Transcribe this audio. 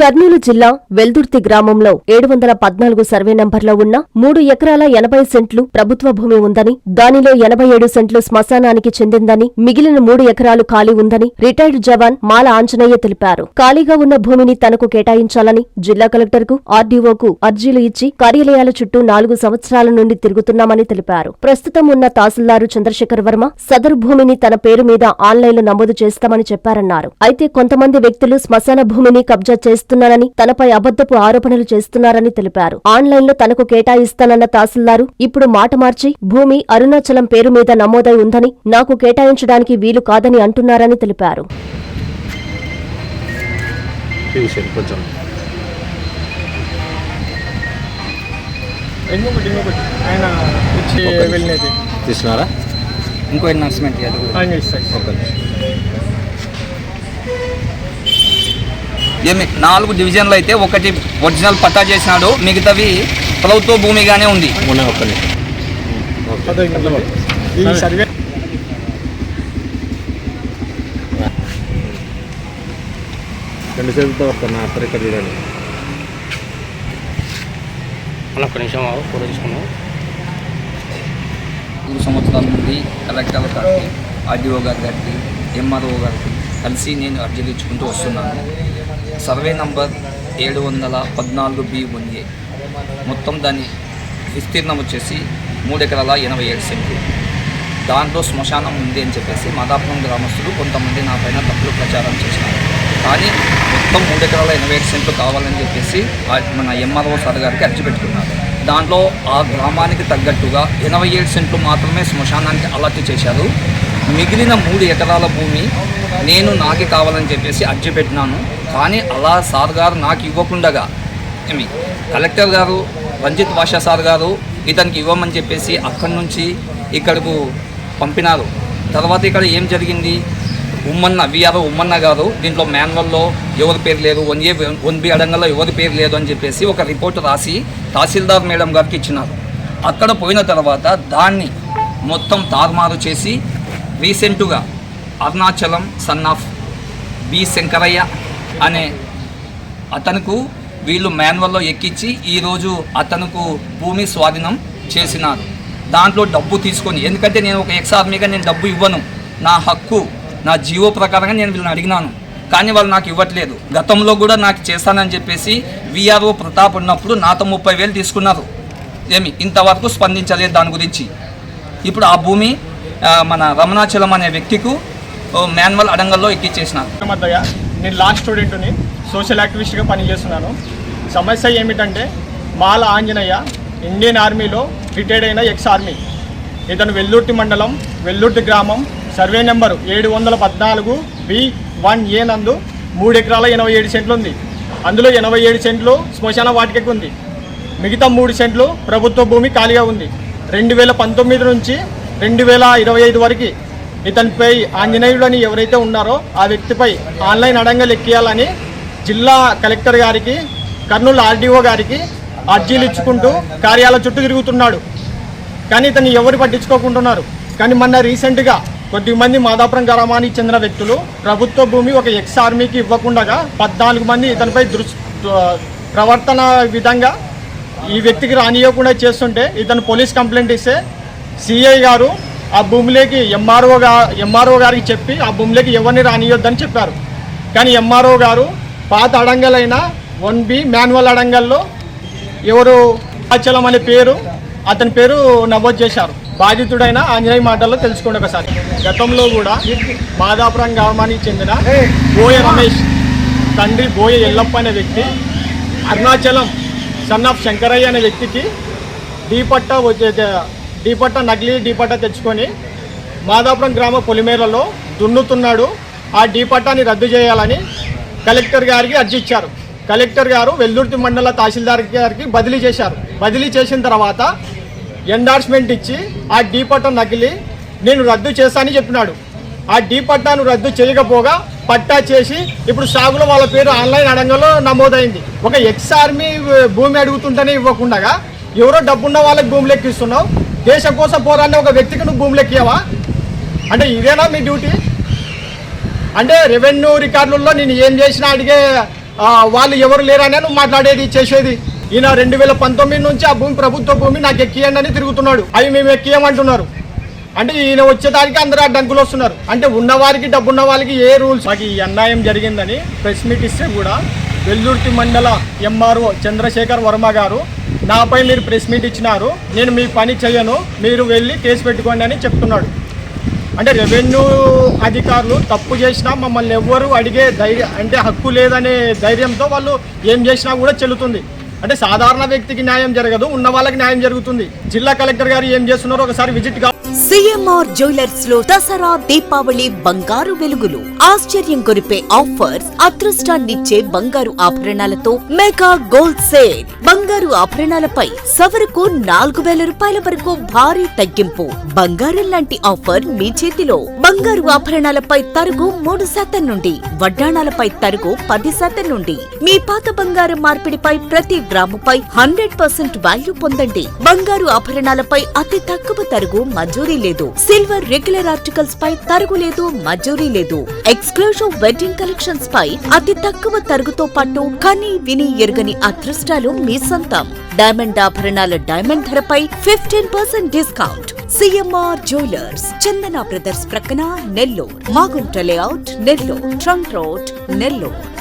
కర్నూలు జిల్లా వెల్దుర్తి గ్రామంలో ఏడు వందల పద్నాలుగు సర్వే నంబర్లో ఉన్న మూడు ఎకరాల ఎనభై సెంట్లు ప్రభుత్వ భూమి ఉందని దానిలో ఎనభై ఏడు సెంట్లు శ్మశానానికి చెందిందని మిగిలిన మూడు ఎకరాలు ఖాళీ ఉందని రిటైర్డ్ జవాన్ మాల ఆంజనేయ తెలిపారు. ఖాళీగా ఉన్న భూమిని తనకు కేటాయించాలని జిల్లా కలెక్టర్కు ఆర్డీఓకు అర్జీలు ఇచ్చి కార్యాలయాల చుట్టూ నాలుగు సంవత్సరాల నుండి తిరుగుతున్నామని తెలిపారు. ప్రస్తుతం ఉన్న తహసీల్దారు చంద్రశేఖర్ వర్మ సదరు భూమిని తన పేరు మీద ఆన్లైన్లో నమోదు చేస్తామని చెప్పారన్నారు. అయితే కొంతమంది వ్యక్తులు శ్మశాన భూమిని కబ్జా చేస్తున్నారని తనపై అబద్దపు ఆరోపణలు చేస్తున్నారని తెలిపారు. ఆన్లైన్లో తనకు కేటాయిస్తానన్న తహసీల్దారు ఇప్పుడు మాట మార్చి భూమి అరుణాచలం పేరు మీద నమోదై ఉందని నాకు కేటాయించడానికి వీలు కాదని అంటున్నారని తెలిపారు. తీసినారా? ఇంకో అనౌన్స్మెంట్ అది కూడా. ఆయన ఇస్తాయి ఒక నిమిషం. ఏమి నాలుగు డివిజన్లు అయితే ఒకటి ఒరిజినల్ పట్టా చేసినాడు మిగతావి ప్రభుత్వ భూమిగానే ఉంది. ఉన్న ఒక్క నిమిషం రెండు చేతులతో ఇక్కడ చూడండి. ఒక్క ఫోటో తీసుకున్నాం మూడు సంవత్సరాల నుండి కలెక్టర్ గారికి ఆర్డీఓ గారి గారికి ఎంఆర్ఓ గారికి కలిసి నేను అర్జీలు ఇచ్చుకుంటూ వస్తున్నాను. సర్వే నంబర్ ఏడు వందల పద్నాలుగు బి వన్ ఏ. మొత్తం దాని విస్తీర్ణం వచ్చేసి మూడు ఎకరాల ఎనభై ఏడు సెంట్లు. దాంట్లో శ్మశానం ఉంది అని చెప్పేసి మాదాపురం గ్రామస్తులు కొంతమంది నా పైన తప్పుడు ప్రచారం చేసినారు. కానీ మొత్తం మూడు ఎకరాల ఎనభై ఏడు సెంట్లు కావాలని చెప్పేసి మన ఎంఆర్ఓ సార్ గారికి అర్జీ పెట్టుకున్నారు. దాంట్లో ఆ గ్రామానికి తగ్గట్టుగా ఎనభై ఏడు సెంట్లు మాత్రమే శ్మశానానికి అలర్ట్ చేశారు. మిగిలిన మూడు ఎకరాల భూమి నేను నాకే కావాలని చెప్పేసి అర్జీ పెట్టినాను. కానీ అలా సార్ గారు నాకు ఇవ్వకుండగా ఏమి కలెక్టర్ గారు రంజిత్ బాషా సార్ గారు ఇతనికి ఇవ్వమని చెప్పేసి అక్కడి నుంచి ఇక్కడకు పంపినారు. తర్వాత ఇక్కడ ఏం జరిగింది? ఉమ్మన్న విఆర్ఓ ఉమ్మన్న గారు దీంట్లో మాన్యువల్లో ఎవరి పేరు లేదు వన్ ఏ వన్ బి అడంగల్లో ఎవరి పేరు లేదు అని చెప్పేసి ఒక రిపోర్ట్ రాసి తహసీల్దార్ మేడం గారికి ఇచ్చినారు. అక్కడ పోయిన తర్వాత దాన్ని మొత్తం తారుమారు చేసి రీసెంట్గా Arunachalam son of B Shankaraiah అనే అతనుకు వీళ్ళు మాన్యువల్లో ఎక్కించి ఈరోజు అతనుకు భూమి స్వాధీనం చేసినారు. దాంట్లో డబ్బు తీసుకొని ఎందుకంటే నేను ఒక ఎక్స్ ఆర్మీగా నేను డబ్బు ఇవ్వను. నా హక్కు నా జీవో ప్రకారంగా నేను వీళ్ళని అడిగినాను. కానీ వాళ్ళు నాకు ఇవ్వట్లేదు. గతంలో కూడా నాకు చేస్తానని చెప్పేసి విఆర్ఓ ప్రతాప్ ఉన్నప్పుడు నాతో ముప్పై వేలు తీసుకున్నారు. ఏమి ఇంతవరకు స్పందించలేదు దాని గురించి. ఇప్పుడు ఆ భూమి మన రమణాచలం అనే వ్యక్తికు మాన్వల్ మాన్యువల్ అడంగల్లో ఎక్కిచ్చేసినారు. నేను లాస్ట్ స్టూడెంట్ని సోషల్ యాక్టివిస్ట్గా పనిచేస్తున్నాను. సమస్య ఏమిటంటే మాల ఆంజనేయ ఇండియన్ ఆర్మీలో రిటైర్డ్ అయిన ఎక్స్ ఆర్మీ ఇతను వెల్లుర్తి మండలం వెల్లుర్తి గ్రామం. సర్వే నెంబరు ఏడు వందల పద్నాలుగు బి వన్ ఏ నందు మూడు ఎకరాల ఎనభై ఏడు సెంట్లు ఉంది. అందులో ఎనభై ఏడు సెంట్లు శ్మశాన వాటికకు ఉంది. మిగతా మూడు సెంట్లు ప్రభుత్వ భూమి ఖాళీగా ఉంది. రెండు వేల పంతొమ్మిది నుంచి రెండు వేల ఇరవై ఐదు వరకు ఇతనిపై ఆంజనేయుడు అని ఎవరైతే ఉన్నారో ఆ వ్యక్తిపై ఆన్లైన్ అడంగలు ఎక్కియాలని జిల్లా కలెక్టర్ గారికి కర్నూలు ఆర్డీఓ గారికి అర్జీలు ఇచ్చుకుంటూ కార్యాలయ చుట్టూ తిరుగుతున్నాడు. కానీ ఇతను ఎవరు పట్టించుకోకుంటున్నారు? కానీ మొన్న రీసెంట్గా కొద్దిమంది మాదాపురం గ్రామానికి చెందిన వ్యక్తులు ప్రభుత్వ భూమి ఒక ఎక్స్ ఆర్మీకి ఇవ్వకుండా పద్నాలుగు మంది ఇతనిపై దృష్ ప్రవర్తన విధంగా ఈ వ్యక్తికి రానియకుండా చేస్తుంటే ఇతను పోలీస్ కంప్లైంట్ ఇస్తే సిఐ గారు ఆ భూమిలోకి ఎంఆర్ఓ గా ఎంఆర్ఓ గారికి చెప్పి ఆ భూమిలోకి ఎవరిని రానియొద్దని చెప్పారు. కానీ ఎంఆర్ఓ గారు పాత అడంగలైన వన్ బి మాన్యువల్ అడంగల్లో ఎవరు అచలం అనే పేరు అతని పేరు నమోదు చేశారు. బాధితుడైన ఆంజనేయ మాటల్లో తెలుసుకోండి ఒకసారి. గతంలో కూడా మాదాపురం గ్రామానికి చెందిన బోయ రమేష్ తండ్రి బోయ ఎల్లప్ప అనే వ్యక్తి అరుణాచలం సన్ ఆఫ్ శంకరయ్య అనే వ్యక్తికి డీపట్ట వచ్చే డీపట్ట నకిలీ డీపట్ట తెచ్చుకొని మాదాపురం గ్రామ పొలిమేరలో దున్నుతున్నాడు. ఆ డీపట్టాని రద్దు చేయాలని కలెక్టర్ గారికి అర్జీ ఇచ్చారు. కలెక్టర్ గారు వెల్దుర్తి మండల తహసీల్దార్ గారికి బదిలీ చేశారు. బదిలీ చేసిన తర్వాత ఎండార్స్మెంట్ ఇచ్చి ఆ డీపట్ట పట్టా నేను రద్దు చేశానని చెప్పినాడు. ఆ డీపట్టాను రద్దు చేయకపోగా పట్టా చేసి ఇప్పుడు సాగులో వాళ్ళ పేరు ఆన్లైన్ అడంగంలో నమోదైంది. ఒక ఎక్స్ ఆర్మీ భూమి అడుగుతుంటేనే ఇవ్వకుండా ఎవరో డబ్బున్న వాళ్ళకి భూమి లెక్కిస్తున్నావు దేశం కోసం పోరాడిన ఒక వ్యక్తికి నువ్వు భూములు లెక్కియవా అంటే ఇదేనా మీ డ్యూటీ? అంటే రెవెన్యూ రికార్డులలో నేను ఏం చేసినా అడిగే వాళ్ళు ఎవరు లేరనే నువ్వు మాట్లాడేది చేసేది. ఈయన రెండు వేల పంతొమ్మిది నుంచి ఆ భూమి ప్రభుత్వ భూమి నాకు ఎక్కియండి అని తిరుగుతున్నాడు. అవి మేము ఎక్కియమంటున్నారు. అంటే ఈయన వచ్చేదానికి అందరూ అడ్డంకులు వస్తున్నారు. అంటే ఉన్నవారికి డబ్బున్న వాళ్ళకి ఏ రూల్స్? మాకు ఈ అన్యాయం జరిగిందని ప్రెస్ మీట్ ఇస్తే కూడా వెల్దుర్తి మండల ఎంఆర్ఓ చంద్రశేఖర్ వర్మ గారు నాపై మీరు ప్రెస్ మీట్ ఇచ్చినారు నేను మీ పని చేయను మీరు వెళ్ళి కేసు పెట్టుకోండి అని చెప్తున్నాడు. అంటే రెవెన్యూ అధికారులు తప్పు చేసినా మమ్మల్ని ఎవ్వరు అడిగే ధైర్యం అంటే హక్కు లేదనే ధైర్యంతో వాళ్ళు ఏం చేసినా కూడా చెల్లుతుంది. అంటే సాధారణ వ్యక్తికి న్యాయం జరగదు ఉన్న వాళ్ళకి న్యాయం జరుగుతుంది. జిల్లా కలెక్టర్ గారు ఏం చేస్తున్నారో ఒకసారి విజిట్ కా సిఎంఆర్ జ్యువెలర్స్లో దసరా దీపావళి బంగారు వెలుగులు. ఆశ్చర్యం కొరిపే ఆఫర్స్ అదృష్టాన్నిచ్చే బంగారు ఆభరణాలతో మెగా గోల్డ్ సేల్. బంగారు ఆభరణాలపై సవరకు నాలుగు వేల రూపాయల వరకు భారీ తగ్గింపు. బంగారం లాంటి ఆఫర్ మీ చేతిలో. బంగారు ఆభరణాలపై తరుగు మూడు శాతం నుండి వడ్డాణాలపై తరుగు పది శాతం నుండి. మీ పాత బంగారం మార్పిడిపై ప్రతి గ్రాముపై హండ్రెడ్ పర్సెంట్ వాల్యూ పొందండి. బంగారు ఆభరణాలపై అతి తక్కువ తరుగు మంజూరీ లేదు. సిల్వర్ రెగ్యులర్ ఆర్టికల్స్ పై తరుగు లేదు మంజూరీ లేదు. ఎక్స్క్లూజివ్ వెడ్డింగ్ కలెక్షన్స్ పై అతి తక్కువ తరుగుతో పాటు కని విని ఎరుగని అదృష్టాలు మీ సొంతం. డైమండ్ ఆభరణాల డైమండ్ ధరపై fifteen percent discount CMR jewellers Chandana brothers ప్రక్కన Nellore. Magunta layout Nellore. Trunk road Nellore.